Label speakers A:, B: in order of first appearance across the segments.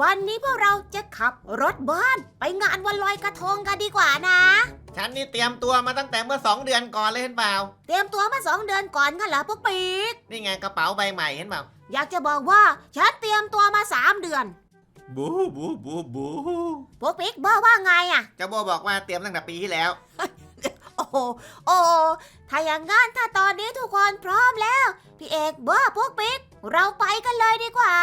A: วันนี้พวกเราจะขับรถบ้านไปงานวันลอยกระทงกันดีกว่านะ
B: ฉันนี่เตรียมตัวมาตั้งแต่เมื่อสองเดือนก่อนเลยเห็นเปล่า
A: เตรียมตัวมาสองเดือนก่อนกันเหรอปุ๊กปีก
B: นี่ไงกระเป๋าใบใหม่เห็นเปล่า
A: อยากจะบอกว่า ฉันเตรียมตัวมาสามเดือน
B: บูบูบูบู
A: ปุ๊กปีกบอกว่าไงอะ
B: เจ้าโบบอกว่าเตรียมตั้งแต่ปีที่แล้ว
A: โอ้โหโอ้โหถ้าอย่างงั้นถ้าตอนนี้ทุกคนพร้อมแล้ว พี่เอกบอกปุ๊กปีกเราไปกันเลยดีกว่า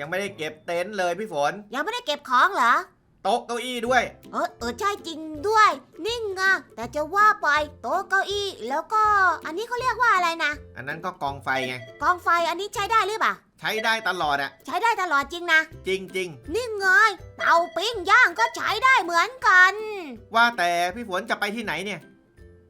B: ยังไม่ได้เก็บเต็นท์เลยพี่ฝน
A: ยังไม่ได้เก็บของเหรอ
B: โต๊ะเก้าอี้ด้วย
A: เออเออใช่จริงด้วย นิ่งอะแต่จะว่าไปโต๊ะเก้าอี้ แล้วก็ อันนี้เขาเรียกว่าอะไรนะ
B: อันนั้นก็กองไฟไง
A: กองไฟอันนี้ใช้ได้หรือเปล่า
B: ใช้ได้ตลอดอะ
A: ใช้ได้ตลอดจริงนะ
B: จริงจริง
A: นี่ไงเตาปิ้งย่างก็ใช้ได้เหมือนกัน
B: ๆ ว่าแต่พี่ฝนจะไปที่ไหนเนี่ย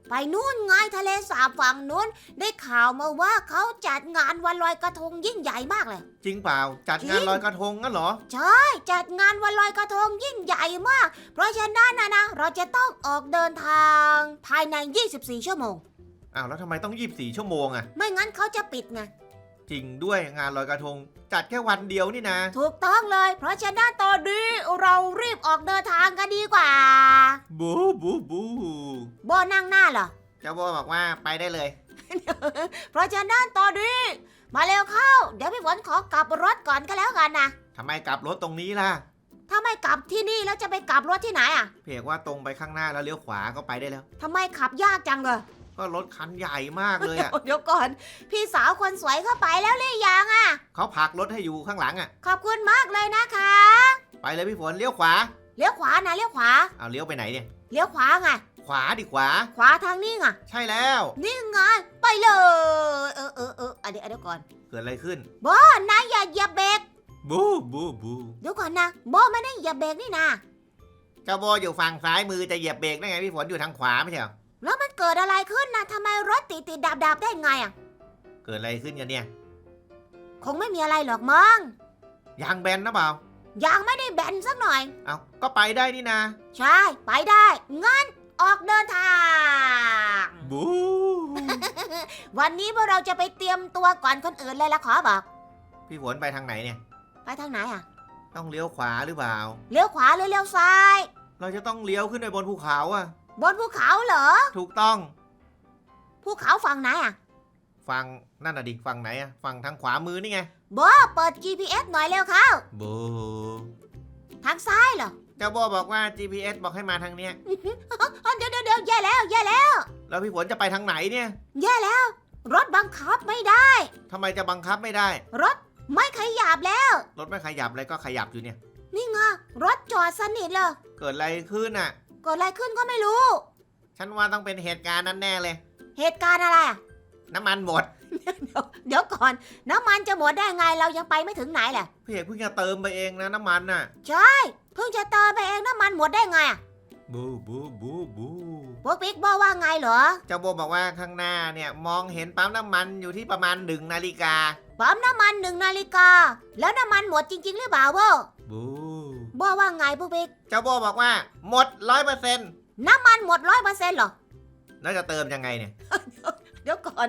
A: ไปนู่นไงทะเลสาบฝั่งนู้น ได้ข่าวมาว่าเขาจัดงานวันลอยกระทงยิ่งใหญ่มากเลย
B: จริงเปล่า จัดงาน
A: จริง
B: ลอยกระทงงั้นเหรอ
A: ใช่ จัดงานวันลอยกระทงยิ่งใหญ่มาก เพราะฉะนั้นนะนะเราจะต้องออกเดินทาง ภายใน 24 ชั่วโมง
B: อ้าวแล้วทำไมต้องยีบสี่ชั่วโมงอะ
A: ไม่งั้นเขาจะปิดไง
B: จริงด้วยงานลอยกระทง จัดแค่วันเดียวนี่นะ
A: ถูกต้องเลย เพราะฉะนั้นตอนนี้เรารีบออกเดินทางกันดีกว่า
B: บูบูบู
A: โบนั่งหน้าเหรอ
B: เจ้าโบบอกว่าไปได้เลย
A: เพราะฉะนั้นตอนนี้ มาเร็วเข้า เดี๋ยวพี่ฝนขอกลับรถก่อนก็แล้วกันนะ
B: ทำไมกลับรถตรงนี้ล่ะ
A: ถ้าไม่กลับที่นี่แล้วจะไปกลับรถที่ไหนอะ
B: เพียกว่าตรงไปข้างหน้าแล้วเลี้ยวขวาก็ไปได้แล้ว
A: ทำไมขับยากจังเลย
B: ก็รถคันใหญ่มากเลยอะ
A: เดี๋ยวก่อน พี่สาวคนสวยเข้าไปแล้วหรือยังอะ
B: เขาผลักรถให้อยู่ข้างหลังอะ
A: ขอบคุณมากเลยนะคะ
B: ไปเลยพี่ฝนเลี้ยวขวา
A: เลี้ยวขวานะเลี้ยวขวา
B: เอาเลี้ยวไปไหนเนี่ย
A: เลี้ยวขวาไง
B: ขวาดิขวา
A: ขวาทางนี้ไง
B: ใช่แล้ว
A: นี่ไง ไปเลย เออเออเอออะเดี๋ยวเดี๋ยวก่อน
B: เกิดอะไรขึ้น
A: โบนายอย่าเหยียบเบรก
B: บูบูบู
A: เดี๋ยวก่อนนะโบไม่ได้เหยียบเบรกนี่นะ
B: เจ้าโบอยู่ฝั่งซ้ายมือจะเหยียบเบรกได้ไงพี่ฝนอยู่ทางขวาไม่ใช่เหรอ
A: แล้วมันเกิดอะไรขึ้นนะทำไมรถติดติดดับดับๆได้ไงอะ
B: เกิดอะไรขึ้นกันเนี่ย
A: คงไม่มีอะไรหรอกมั้ง
B: ยางแบนนะเปล่า
A: ยังไม่ได้แบนสักหน่อย
B: เอาก็ไปได้นี่นะ
A: ใช่ ไปได้งั้นออกเดินทาง
B: บู
A: วันนี้พวกเราจะไปเตรียมตัวก่อนคนอื่นเลยละขอบอก
B: พี่ฝนไปทางไหนเนี่ย
A: ไปทางไหนอะ
B: ต้องเลี้ยวขวาหรือเปล่า
A: เลี้ยวขวาหรือเลี้ยวซ้าย
B: เราจะต้องเลี้ยวขึ้นไปบนภูเขาอะ
A: บนภูเขาเหรอ
B: ถูกต้อง
A: ภูเขาฝั่งไหนอะ
B: ฝั่งนั่นน่ะดิฝั่งไหนอะฝั่งทางขวามือนี่ไง
A: โบเปิด GPS หน่อยเร็วเข้า
B: บู
A: ทางซ้ายเหรอ
B: เจ้าโบบอกว่า GPS บอกให้มาทางเนี้ย
A: อ๋อเดี๋ยวเดี๋ยวเดี๋ยวแย่แล้วแย่แล้ว
B: แล้วพี่ฝนจะไปทางไหนเนี่ย
A: แย่แล้ว รถบังคับไม่ได้
B: ทำไมจะบังคับไม่ได้
A: รถไม่ขยับแล้ว
B: รถไม่ขยับเลยก็ขยับอยู่เนี่ย
A: นี่ไงรถจอดสนิทเลย
B: เกิดอะไรขึ้นอะ
A: เกิดอะไรขึ้นก็ไม่รู้
B: ฉันว่าต้องเป็นเหตุการณ์นั้นแน่เลย
A: เหตุการณ์อะไรอะ
B: น้ำมันหมด
A: เดี๋ยวเดี๋ยวก่อน น้ำมันจะหมดได้ไงเรายังไปไม่ถึงไหนแหละ
B: พี่เอกเพิ่งจะเติมไปเองนะน้ำมันน่ะ
A: เพิ่งจะเติมไปเองน้ำมันหมดได้ไงอะ
B: บูบูบูบู
A: พวกปิ๊กบอกว่าไงเหรอ
B: เจ้าโบบอกว่าข้างหน้าเนี่ยมองเห็นปั๊มน้ำมันอยู่ที่ประมาณหนึ่งนาฬิกา
A: ปั๊มน้ำมันหนึ่งนาฬิกา แล้วน้ำมันหมดจริง ๆ หรือเปล่าโบ
B: บู
A: บอกว่าไงพวกปิ๊ก
B: เจ้าโบบอกว่า หมดร้อยเปอร์เซ็นต์
A: น้ำมันหมดร้อยเปอร์เซ็นต์หรอ
B: แล้วจะเติมยังไงเนี่ย
A: เดี๋ยวก่อน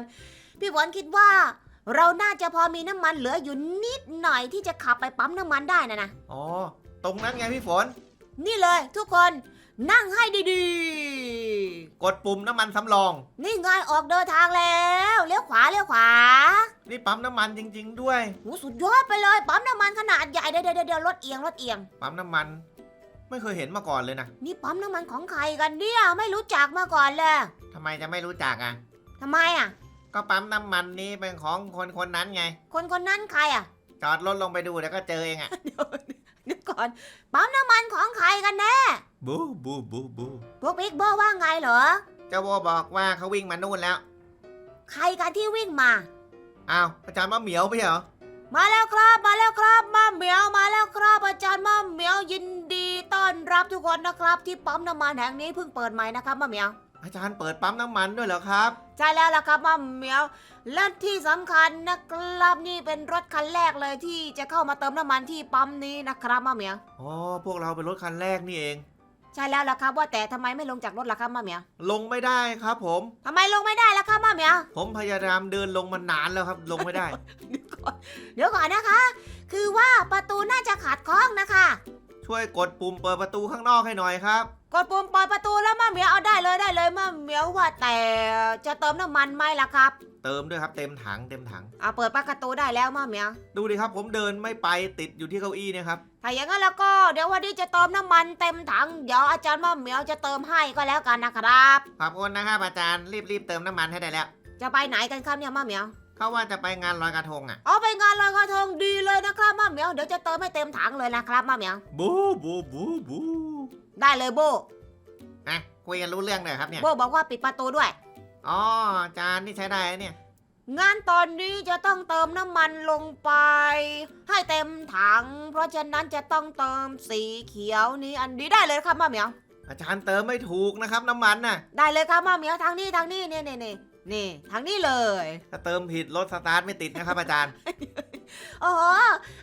A: พี่ฝนคิดว่า เราน่าจะพอมีน้ำมันเหลืออยู่นิดหน่อยที่จะขับไปปั๊มน้ำมันได้นะนะ
B: อ๋อ ตรงนั้นไงพี่ฝน
A: นี่เลยทุกคน นั่งให้ดี
B: กดปุ่มน้ำมันสำรอง
A: ๆ นี่ไงออกเดินทางแล้ว เลี้ยวขวาเลี้ยวขวา
B: นี่ปั๊มน้ำมันจริง ๆ ด้วย
A: โหสุดยอดไปเลยปั๊มน้ำมันขนาดใหญ่เดี๋ยวเดี๋ยวเดี๋ยวรถเอียงรถเอียง
B: ปั๊มน้ำมัน ไม่เคยเห็นมาก่อนเลยนะ
A: นี่ปั๊มน้ำมันของใครกันเนี่ยไม่รู้จักมาก่อนเลย
B: ทำไมจะไม่รู้จักอะ
A: ทำไมอะ
B: ก็ปั๊มน้ำมันนี้เป็นของคนคนนั้นไง
A: คนคนนั้นใครอะ
B: จอดรถลงไปดูแล้วก็เจอเองอะ
A: เดี๋ยว ก่อน ปั๊มน้ำมันของใครกันแน่
B: บูบูบูบู
A: พวกบิ๊กโบว่าไงเหรอ
B: เจ้าโบบอกว่าเขาวิ่งมานู่นแล้ว
A: ใครกันที่วิ่งมา
B: อ้าวอาจารย์มะเหมียวไปเหรอ
A: มาแล้วครับ มาแล้วครับมาเหมียว มาแล้วครับ อาจารย์มาเหมียวยินดีต้อนรับทุกคนนะครับ ที่ปั๊มน้ำมันแห่งนี้เพิ่งเปิดใหม่นะครับมาเหมียว
B: อาจารย์เปิดปั๊มน้ำมันด้วยเหรอครับ
A: ใช่แล้วล่ะครับมาเหมียว และที่สำคัญนะครับนี่เป็นรถคันแรกเลยที่จะเข้ามาเติมน้ำมันที่ปั๊มนี้นะครับมาเหมียว
B: อ๋อพวกเราเป็นรถคันแรกนี่เอง
A: ใช่แล้วล่ะครับว่าแต่ทำไมไม่ลงจากรถล่ะครับมาเหมียว
B: ลงไม่ได้ครับผม
A: ทำไมลงไม่ได้ล่ะครับมาเหมียว
B: ผมพยายามเดินลงมานานแล้วครับ ลงไม่ได้
A: เดี๋ยวก่อนนะคะ คือว่าประตูน่าจะขาดข้อ
B: ช่วยกดปุ่มเปิดประตูข้างนอกให้หน่อยครับ
A: กดปุ่มเปิดประตูแล้วมาเหมียวเอาได้เลยได้เลยมาเหมียวว่าแต่จะเติมน้ำมันไหมล่ะครับ
B: เติมด้วยครับเต็มถังเต็มถัง
A: เอาเปิดประตูได้แล้วมาเหมียว
B: ดูดิครับผมเดินไม่ไปติดอยู่ที่เก้าอี้เนี่ยครับ
A: ถ้าอย่างนั้นแล้วก็เดี๋ยววันนี้จะเติมน้ำมันเต็มถังเดี๋ยวอาจารย์มาเหมียวจะเติมให้ก็แล้วกันนะครับ
B: ขอบคุณนะครับอาจารย์รีบๆเติมน้ำมันให้ได้แล้ว
A: จะไปไหนกันครับเนี่ยมาเหมียว
B: เขาว่าจะไปงานลอยกระทงอะ
A: เอาไปงานลอยกระทงดีเลยนะครับมาเหมียวเดี๋ยวจะเติมให้เต็มถังเลยนะครับมาเหมียว
B: บูบูบูบู
A: ได้เลยโบ
B: อะคุยกันรู้เรื่องเลยครับเนี่ย
A: โบบอกว่าปิดประตูด้วย
B: อ๋ออาจารย์นี่ใช้ได้นะเนี่ย
A: งานตอนนี้จะต้องเติมน้ำมันลงไป ให้เต็มถัง เพราะฉะนั้นจะต้องเติมสีเขียวนี้อันนี้ได้เลยครับมาเหมียว
B: อาจารย์เติมไม่ถูกนะครับน้ำมันน่ะ
A: ได้เลยครับมาเหมียวทางนี้ทางนี้นี่นี่นี่ นี่ทางนี้เลย
B: ถ้าเติมผิดรถสตาร์ทไม่ติดนะครับอาจารย์
A: โอ้โห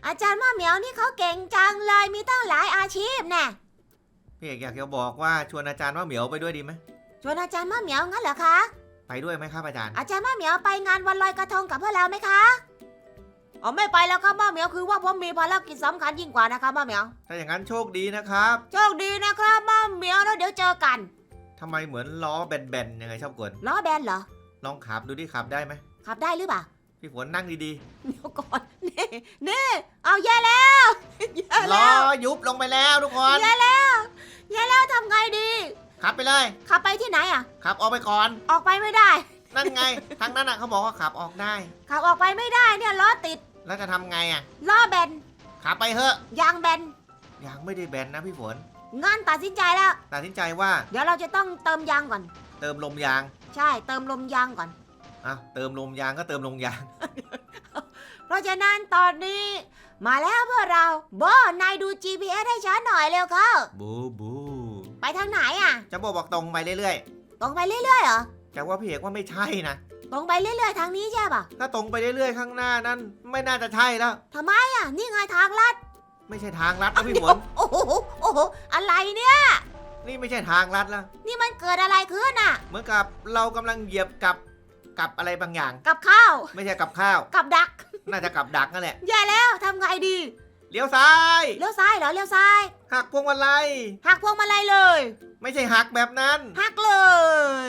A: อาจารย์มาเหมียวนี่เขาเก่งจังเลยมีตั้งหลายอาชีพแน่
B: พี่เอกอยากจะบอกว่าชวนอาจารย์ว่าเหมียวไปด้วยดีไหม
A: ชวนอาจารย์มาเหมียวงั้นเหรอคะ
B: ไปด้วยไหมครับอาจารย์
A: อาจารย์มาเหมียวไปงานวันลอยกระทงกับพวกเราไหมคะอ๋อไม่ไปแล้วครับมาเหมียวคือว่าผมมีภารกิจสำคัญยิ่งกว่านะครับมาเหมียว
B: ถ้าอย่างนั้นโชคดีนะครับ
A: โชคดีนะครับมาเหมียวแล้วเดี๋ยวเจอกัน
B: ทำไมเหมือนล้อแบนๆยังไงชอบกวน
A: ล้อแบนเหรอ
B: ลองขับดูดิขับได้ไหม
A: ขับได้หรือเปล่า
B: พี่ฝนนั่งดี
A: เดี๋ยวก่อนนี่นี่เอาแย่แล้วแย่
B: ๆล้อ
A: แล้ว
B: ยุบลงไปแล้วทุกคน
A: แย่แล้วแย่แล้วทำไงดี
B: ขับไปเลย
A: ขับไปที่ไหนอะ
B: ขับออกไปก่อน
A: ออกไปไม่ได้
B: นั่นไง ทางนั้นอะเขาบอกว่าขับออกได้
A: ขับออกไปไม่ได้เนี่ยล้อติด
B: แล้วจะทำไงอะ
A: ล้อแบน
B: ขับไปเถอะ
A: ยางแบน
B: ยังไม่ได้แบนนะพี่ฝน
A: งั้นตัดสินใจแล้ว
B: ตัดสินใจว่า
A: เดี๋ยวเราจะต้องเติมยางก่อน
B: เติมลมยาง
A: ใช่เติมลมยางก่อน
B: อะเติมลมยางก็เติมลมยาง
A: เพราะฉะนั้นตอนนี้ มาแล้วเพื่อเราโบนายดู GPS ให้ฉันหน่อยเร็วเข้า
B: บูบู
A: ไปทางไหนอะ
B: จะบอกบอกตรงไปเรื่อย
A: ตรงไปเรื่อยๆเหรอ
B: ๆ แต่ว่าพี่เอกว่าไม่ใช่นะ
A: ตรงไปเรื่อยๆทางนี้ใช่ป่ะ
B: ถ้าตรงไปเรื่อยๆ ข้างหน้านั้น ไม่น่าจะใช่แล้ว
A: ทำไมอะ นี่ไงทางลัด
B: ไม่ใช่ทางลัดนะพี่ฝน
A: โอ้โหโอ้โหอะไรเนี่ย
B: นี่ไม่ใช่ทางลัดแล้ว
A: นี่มันเกิดอะไรขึ้นอะ
B: เหมือนกับเรากำลังเหยียบกับกับอะไรบางอย่าง
A: กับข้าว
B: ไม่ใช่กับข้าว
A: กับดัก
B: น่าจะกับดักนั่นแหละ
A: แย่แล้วทำไงดี
B: เลี้ยวซ้าย
A: เลี้ยวซ้ายเหรอเลี้ยวซ้าย
B: หักพวงมาลัย
A: หักพวงมาลัยเลย
B: ไม่ใช่หักแบบนั้น
A: หักเล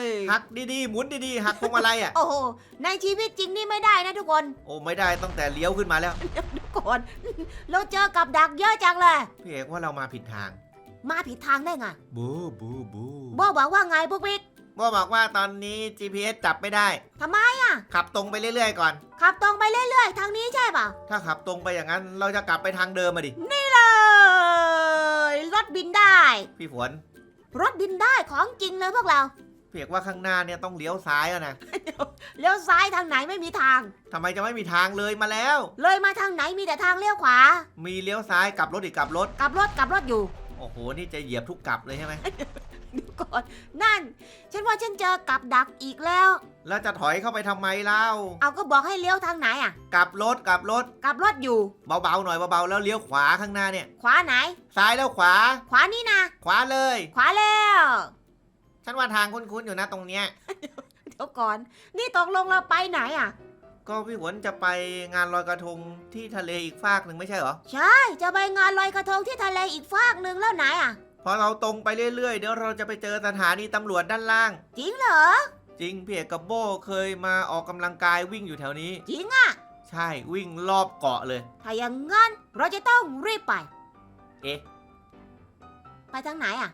A: ย
B: หักดีๆหมุนดีๆหักพวงมาลัยอะ
A: โอ้โห ในชีวิตจริงนี่ไม่ได้นะทุกคน
B: โอ้ไม่ได้ตั้งแต่เลี้ยวขึ้นมาแล้ว
A: ทุกคน เราเจอกับดักเยอะจังเลย
B: พี่เอกว่าเรามาผิดทาง
A: มาผิดทางได้ไง
B: บูบูบู
A: โบบอกว่าไงพวกบิ๊ก
B: โบบอกว่าตอนนี้ GPS จับไม่ได้
A: ทำไมอะ
B: ขับตรงไปเรื่อยๆก่อน
A: ขับตรงไปเรื่อยๆ ทางนี้ใช่เปล่า
B: ถ้าขับตรงไปอย่างนั้น เราจะกลับไปทางเดิมมาดิ
A: นี่เลย รถบินได้
B: พี่ฝน
A: รถบินได้ของจริงเลยพวกเรา
B: พี่เอกว่าข้างหน้าเนี่ยต้องเลี้ยวซ้ายแล้วนะ
A: เลี้ยวซ้ายทางไหนไม่มีทาง
B: ทำไมจะไม่มีทางเลยมาแล้ว
A: เลยมาทางไหนมีแต่ทางเลี้ยวขวา
B: มีเลี้ยวซ้ายกลับรถอีกกลับรถ
A: กลับรถกลับรถอยู่
B: โอ้โห นี่จะเหยียบทุกกลับเลยใช่ไหม
A: เดี๋ยวก่อนนั่น ฉันว่าฉันเจอกับดักอีกแล้ว
B: แล้วจะถอยเข้าไปทำไมเล่า
A: เอาก็บอกให้เลี้ยวทางไหนอะ
B: กลับรถกลับรถ
A: กลับรถอยู่
B: เบาๆหน่อยเบาๆแล้วเลี้ยวขวาข้างหน้าเนี่ย
A: ขวาไหน
B: ซ้ายแล้วขวา
A: ขวานี่นะ
B: ขวาเลย
A: ขวาแล้ว
B: ฉันว่าทางคุ้นๆอยู่นะตรงเนี้ย
A: เดี๋ยวก่อน นี่ตกลงเราไปไหนอะ
B: ก็พี่ฝนจะไปงานลอยกระทงที่ทะเลอีกฟากหนึ่งไม่ใช่เหรอ
A: ใช่ จะไปงานลอยกระทงที่ทะเลอีกฟากหนึ่งแล้วไหนอะ
B: พอเราตรงไปเรื่อยๆ เดี๋ยวเราจะไปเจอสถานีตำรวจด้านล่าง
A: จริงเหรอ
B: จริงพี่เอกกับโบเคยมาออกกำลังกายวิ่งอยู่แถวนี้
A: จริงอะ
B: ใช่วิ่งรอบเกาะเลย
A: ถ้าอย่างงั้นเราจะต้องรีบไป
B: เอ๊ะ
A: ไปทางไหนอะ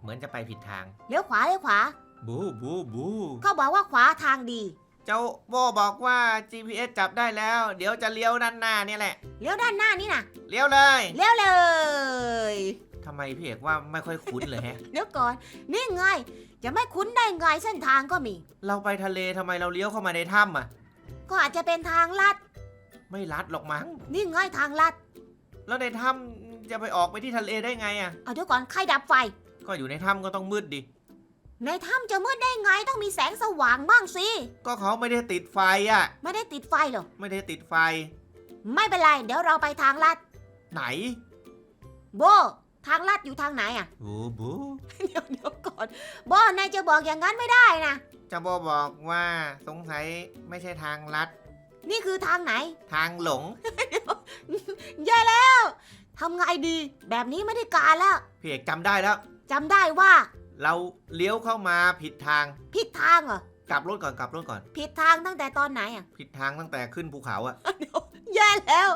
B: เหมือนจะไปผิดทาง
A: เลี้ยวขวาเลี้ยวขวา
B: บูบูบู
A: เขาบอกว่าขวาทางดี
B: เจ้าโบบอกว่า GPS จับได้แล้ว เดี๋ยวจะเลี้ยวด้านหน้าเนี่ยแหละ
A: เลี้ยวด้านหน้านี่นะ
B: เลี้ยวเลย
A: เลี้ยวเลย
B: ทำไมพี่เอกว่าไม่ค่อยคุ้นเลยแฮะ
A: เดี๋ยวก่อน นี่ไง จะไม่คุ้นได้ไงเส้นทางก็มี
B: เราไปทะเลทำไมเราเลี้ยวเข้ามาในถ้ำอะ
A: ก็อาจจะเป็นทางลัด
B: ไม่ลัดหรอกมั้ง
A: นี่ไงทางลัด
B: แล้วในถ้ำจะไปออกไปที่ทะเลได้ไงอะ
A: เอาเดี๋ยวก่อนใครดับไฟ
B: ก็อยู่ในถ้ำก็ต้องมืดดิ
A: ในถ้ำจะมืดได้ไงต้องมีแสงสว่างบ้างสิ
B: ก็เขาไม่ได้ติดไฟอะ
A: ไม่ได้ติดไฟหรอก
B: ไม่ได้ติดไฟ
A: ไม่เป็นไร เดี๋ยวเราไปทางลัด
B: ไหน
A: โบ ทางลัดอยู่ทางไหนอะ
B: บูบู
A: เดี๋ยวเดี๋ยวก่อน โบนายจะบอกอย่างนั้นไม่ได้นะ
B: เจะโบบอกว่าสงสัยไม่ใช่ทางลัด
A: นี่คือทางไหน
B: ทางหลง
A: แย่แล้วทำไงดี แบบนี้ไม่ได้การแล้ว
B: พี่เอกจำได้แล้ว
A: จำได้ว่า
B: เราเลี้ยวเข้ามาผิดทาง
A: ผิดทางเหรอ ก
B: ลับรถก่อนกลับรถก่อน
A: ผิดทางตั้งแต่ตอนไหนอะ
B: ผิดทางตั้งแต่ขึ้นภูเขาอะ
A: แย่แล้ว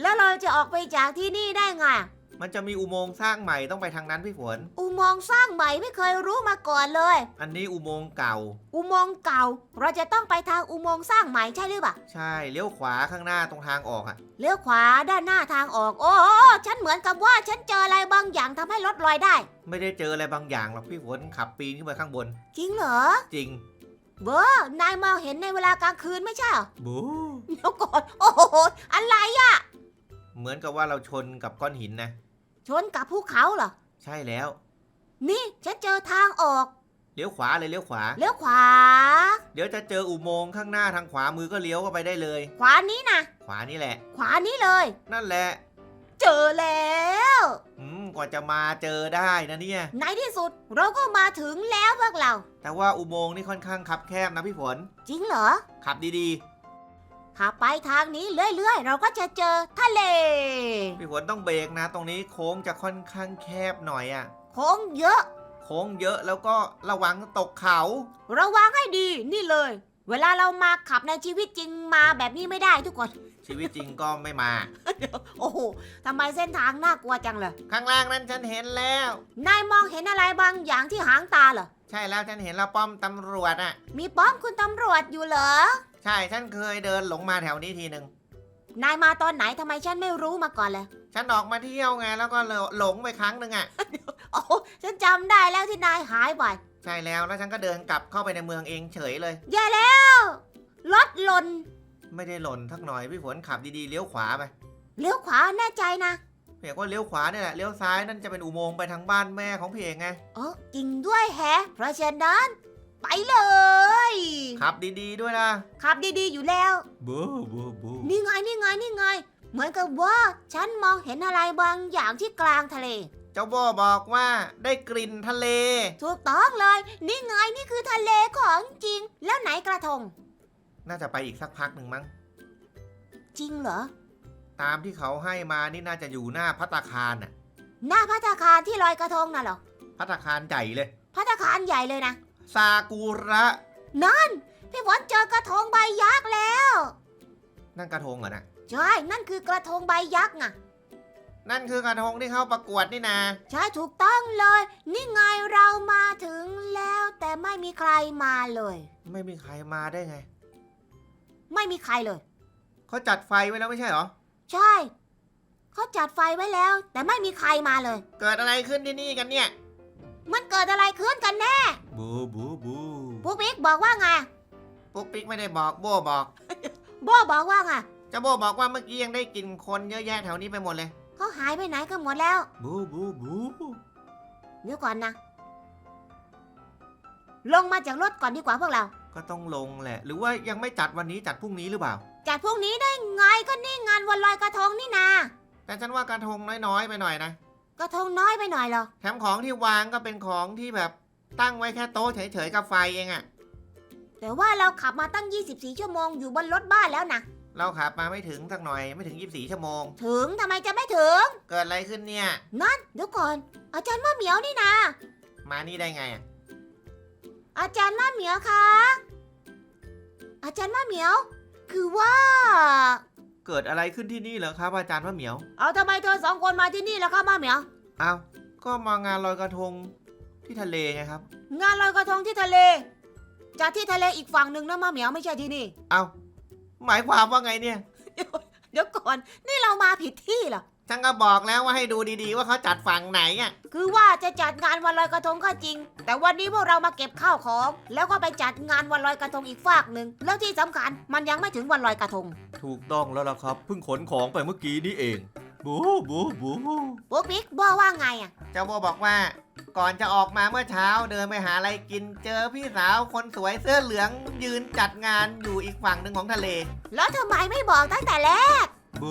A: แล้วเราจะออกไปจากที่นี่ได้ไงอะ
B: มันจะมีอุโมงค์สร้างใหม่ต้องไปทางนั้นพี่ฝน
A: อุโมงค์สร้างใหม่ไม่เคยรู้มาก่อนเลย
B: อันนี้อุโมงค์เก่า
A: อุโมงค์เก่า เราจะต้องไปทางอุโมงค์สร้างใหม่ใช่หรือเปล่า
B: ใช่เลี้ยวขวาข้างหน้าตรงทางออกอะ
A: เลี้ยวขวาด้านหน้าทางออก โอ้โหฉันเหมือนกับว่าฉันเจออะไรบางอย่างทำให้รถลอยได้
B: ไม่ได้เจออะไรบางอย่างหรอกพี่ฝนขับปีนขึ้นไปข้างบน
A: จริงเหรอ
B: จริง
A: เบอร์นายมองเห็นในเวลากลางคืนไม่ใช่เหรอ
B: บู
A: เดี๋ยวก่อนโอ้โหอะไรอะ
B: เห มือนกับว่าเราชนกับก้อนหินนะ
A: ชนกับภูเขาเหรอ
B: ใช่แล้ว
A: นี่ฉันเจอทางออก
B: เลี้ยวขวาเลยเลี้ยวขวา
A: เลี้ยวขวา
B: เดี๋ยวจะเจออุโมงค์ข้างหน้าทางขวามือก็เลี้ยวเข้าไปได้เลย
A: ขวานี้นะ
B: ขวานี่แหละ
A: ขวานี้เลย
B: นั่นแหละ
A: เจอแล้ว
B: อืมกว่าจะมาเจอได้นะเนี่ย
A: ในที่สุดเราก็มาถึงแล้วพวกเรา
B: แต่ว่าอุโมงค์นี่ค่อนข้างคับแคบนะพี่ฝน
A: จริงเหรอ
B: ขับดี
A: ขับไปทางนี้เรื่อยๆ เราก็จะเจอทะเล
B: ๆพี่ฝนต้องเบรกนะ ตรงนี้โค้งจะค่อนข้างแคบหน่อยอะ
A: โค้งเยอะ
B: โค้งเยอะแล้วก็ระวังตกเขา
A: ระวังให้ดีนี่เลย เวลาเรามาขับในชีวิตจริงมาแบบนี้ไม่ได้ทุกคน
B: ชีวิตจริงก็ไม่มา
A: โอ้โหทำไมเส้นทางน่ากลัวจังเลย
B: ข้างล่างนั้นฉันเห็นแล้ว
A: นายมองเห็นอะไรบางอย่างที่หางตาเหรอ
B: ใช่แล้วฉันเห็นแล้วป้อมตำรวจอะ
A: มีป้อมคุณตำรวจอยู่เหรอ
B: ใช่ ฉันเคยเดินหลงมาแถวนี้ทีหนึ่ง
A: นายมาตอนไหนทำไมฉันไม่รู้มาก่อนเลย
B: ฉันออกมาเที่ยวไงแล้วก็หลงไปครั้งหนึ่งอะ
A: โอ้โหฉันจำได้แล้วที่นายหายไป
B: ใช่แล้วแล้วฉันก็เดินกลับเข้าไปในเมืองเองเฉยเลย
A: แย่แล้วรถหล่น
B: ไม่ได้หล่นทักหน่อยพี่ฝนขับดีๆเลี้ยวขวาไป
A: เลี้ยวขวาแน่ใจนะ
B: เพียกว่าเลี้ยวขวาเนี่ยแหละเลี้ยวซ้ายนั่นจะเป็นอุโมงค์ไปทางบ้านแม่ของพี่เอกไง
A: เออจริงด้วยแฮะ เพราะฉะนั้นไปเลย
B: ขับดีๆด้วยนะ
A: ขับดีๆอยู่แล้ว
B: บูบูบู
A: นี่ไงนี่ไงนี่ไง เหมือนกับว่าฉันมองเห็นอะไรบางอย่างที่กลางทะเล
B: เจ้าโบบอกว่าได้กลิ่นทะเล
A: ถูกต้องเลย นี่ไงนี่คือทะเลของจริง แล้วไหนกระทง
B: น่าจะไปอีกสักพักหนึ่งมั้ง
A: จริงเหรอ
B: ตามที่เขาให้มานี่น่าจะอยู่หน้าพัตตาคารน่ะ
A: หน้าพัตตาคารที่ลอยกระทงน่ะเหรอ
B: พัตตาคารใหญ่เลย
A: พัตตาคารใหญ่เลยนะ
B: ซากุระ
A: พี่ฝนเจอกระทงใบยักษ์แล้ว
B: นั่นกระทงเหรอนะ
A: ใช่ นั่นคือกระทงใบยักษ์ไง
B: นั่นคือกระทงที่เข้าประกวดนี่นา
A: ใช่ถูกต้องเลย นี่ไงเรามาถึงแล้วแต่ไม่มีใครมาเลย
B: ไม่มีใครมาได้ไง
A: ไม่มีใครเลย
B: เขาจัดไฟไว้แล้วไม่ใช่เหรอ
A: ใช่ เขาจัดไฟไว้แล้ว แต่ไม่มีใครมาเลย
B: เกิดอะไรขึ้นที่นี่กันเนี่ย
A: มันเกิดอะไรขึ้นกันแน่
B: บูบูบู
A: ปุ๊กปิ๊กบอกว่าไง
B: ปุ๊กปิ๊กไม่ได้บอกโบบอก
A: โบบอกว่าไง
B: เจ้าโบบอกว่าเมื่อกี้ยังได้กลิ่นคนเยอะแยะแถวนี้ไปหมดเลย
A: เขาหายไปไหนกันหมดแล้ว
B: บูบูบู
A: เดี๋ยวก่อนนะ ลงมาจากรถก่อนดีกว่าพวกเรา
B: ก็ต้องลงแหละ หรือว่ายังไม่จัดวันนี้จัดพรุ่งนี้หรือเปล่า
A: จัดพวกนี้ได้ไงก็นี่งานวันลอยกระทงนี่นา
B: แต่ฉันว่ากระทงน้อยๆไปหน่อยนะ
A: กระทงน้อยไปหน่อยเหรอ
B: แถมของที่วางก็เป็นของที่แบบ ตั้งไว้แค่โต๊ะเฉยๆกับไฟเองอะ
A: แต่ว่าเราขับมาตั้ง 24 ชั่วโมงอยู่บนรถบ้านแล้วนะ
B: เราขับมาไม่ถึงสักหน่อยไม่ถึง 24 ชั่วโมง
A: ถึงทำไมจะไม่ถึง
B: เกิดอะไรขึ้นเนี่ย
A: นั่นเดี๋ยวก่อน อาจารย์มะเหมียวนี่นะ
B: มานี่ได้ไงอะ
A: อาจารย์มะเหมียวคะอาจารย์มะเหมียว คือว่า
B: เกิดอะไรขึ้นที่นี่เหรอครับ อาจารย์มะเหมียว
A: เอาทำไมเธอสองคนมาที่นี่ล่ะคะมะเหมียว
B: เอาก็มางานลอยกระทง ที่ทะเลไงครับ
A: งานลอยกระทงที่ทะเล จากที่ทะเลอีกฝั่งหนึ่งนะมะเหมียวไม่ใช่ที่นี่
B: เอาหมายความว่าไงเนี่ย
A: เดี๋ยวก่อน นี่เรามาผิดที่เหรอ
B: ฉันก็บอกแล้วว่าให้ดูดีๆ ว่าเขาจัดฝั่งไหนอะ
A: คือว่าจะจัดงานวันลอยกระทงก็จริง แต่วันนี้พวกเรามาเก็บข้าวของ แล้วก็ไปจัดงานวันลอยกระทงอีกฝากหนึ่ง แล้วที่สำคัญมันยังไม่ถึงวันลอยกระทง
B: ถูกต้องแล้วล่ะครับ เพิ่งขนของไปเมื่อกี้นี่เอง บูบูบู
A: ปุ๊กปิ๊กบอกว่าไงอะ
B: เจ้าโบบอกว่า ก่อนจะออกมาเมื่อเช้าเดินไปหาอะไรกินเจอพี่สาวคนสวยเสื้อเหลืองยืนจัดงานอยู่อีกฝั่งหนึ่งของทะเล
A: แล้วทำไมไม่บอกตั้งแต่แรก
B: บู